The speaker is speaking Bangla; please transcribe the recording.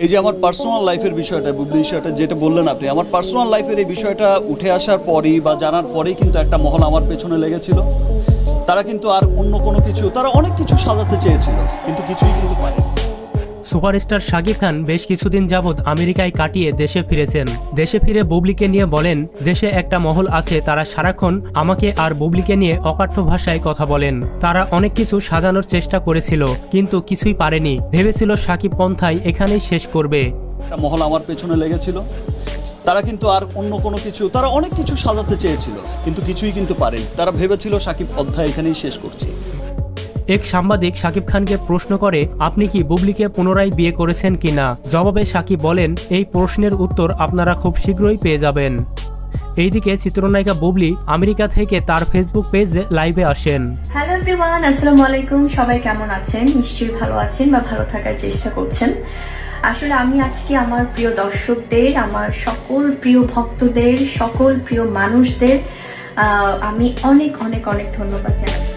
এই যে আমার পার্সোনাল লাইফের বিষয়টা বিষয়টা, যেটা বললেন আপনি, আমার পার্সোনাল লাইফের এই বিষয়টা উঠে আসার পরই বা জানার পরেই কিন্তু একটা মহল আমার পেছনে লেগেছিল। তারা কিন্তু আর অন্য কোনো কিছু, তারা অনেক কিছু সাজাতে চেয়েছিল, কিন্তু কিছুই কিন্তু পারে সুপারস্টার শাকিব খান বেশ কিছুদিন যাবৎ আমেরিকায় কাটিয়ে দেশে ফিরেছেন। দেশে ফিরে বুবলিকে নিয়ে বলেন, দেশে একটা মহল আছে, তারা সারাক্ষণ আমাকে আর বুবলিকে নিয়ে অকাঠ্য ভাষায় কথা বলেন। তারা অনেক কিছু সাজানোর চেষ্টা করেছিল, কিন্তু কিছুই পারেনি। ভেবেছিল শাকিব পন্থাই এখানেই শেষ করবে। একটা মহল আমার পেছনে লেগেছিল। তারা কিন্তু আর অন্য কোনো কিছু, তারা অনেক কিছু সাজাতে চেয়েছিল, কিন্তু কিছুই কিন্তু পারেনি। তারা ভেবেছিল সাকিব অধ্যায় এখানেই শেষ করছি। এক সাংবাদিক শাকিব খানকে প্রশ্ন করে, আপনি কি বুবলিকে পুনরায় বিয়ে করেছেন কিনা? জবাবে সাকিব বলেন, এই প্রশ্নের উত্তর আপনারা খুব শীঘ্রই পেয়ে যাবেন। এইদিকে চিত্রনায়িকা বুবলি আমেরিকা থেকে তার ফেসবুক পেজে লাইভে আসেন। হ্যালো এভরিওয়ান আসসালামু আলাইকুম। সবাই কেমন আছেন? নিশ্চয়ই ভালো আছেন বা ভালো থাকার চেষ্টা করছেন। আসলে আমি আজকে আমার প্রিয় দর্শকদের, আমার সকল প্রিয় ভক্তদের, সকল প্রিয় মানুষদের আমি অনেক অনেক অনেক ধন্যবাদ জানাচ্ছি।